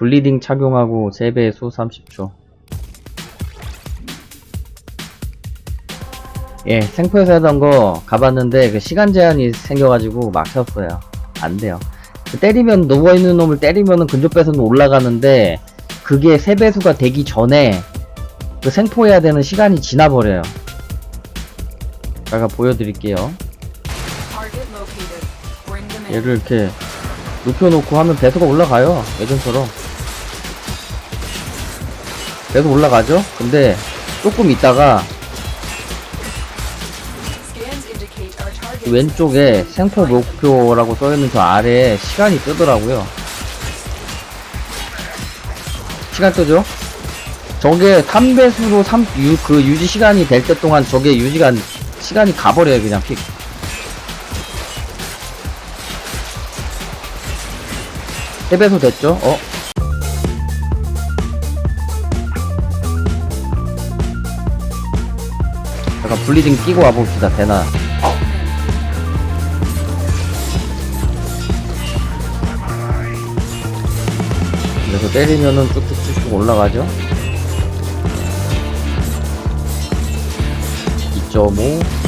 블리딩 착용하고 3배 수 30초. 예, 생포에서 하던 거 가봤는데 그 시간 제한이 생겨가지고 막혔어요. 안 돼요. 그 때리면 누워있는 놈을 때리면은 근접배선은 올라가는데 그게 3배수가 되기 전에 그 생포해야 되는 시간이 지나버려요. 제가 보여드릴게요. 얘를 이렇게 눕혀놓고 하면 배수가 올라가요. 예전처럼. 배수 올라가죠? 근데 조금 있다가. 왼쪽에 생포 목표라고 써있는 저 아래에 시간이 뜨더라고요. 시간 뜨죠? 저게 3배수로 3, 유, 그 유지 시간이 될 때 동안 저게 유지가, 시간이 가버려요, 그냥 픽. 세배수 됐죠? 어? 잠깐 블리딩 끼고 와봅시다, 되나. 그래서 때리면은 쭉쭉쭉쭉 올라가죠. 2.5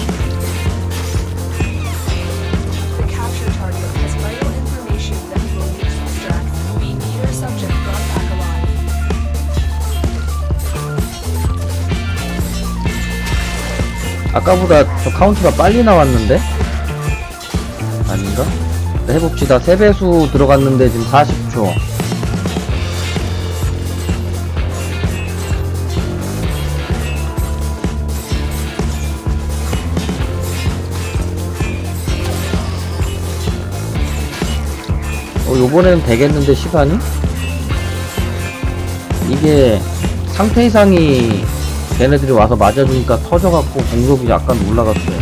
아까보다 저 카운트가 빨리 나왔는데? 아닌가? 네, 해봅시다. 3배수 들어갔는데 지금 40초. 어, 요번에는 되겠는데, 시간이? 이게 상태 이상이 걔네들이 와서 맞아주니까 터져갖고 공속이 약간 올라갔어요.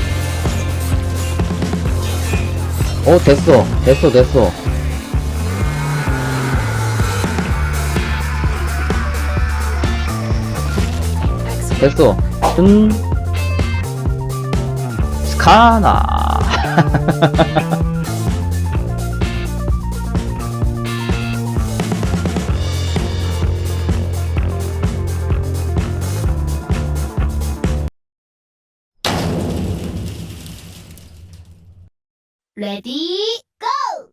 어, 됐어. 됐어, 됐어. 됐어. 뜬. 스카나. レディーゴー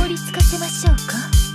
効率化しましょうか？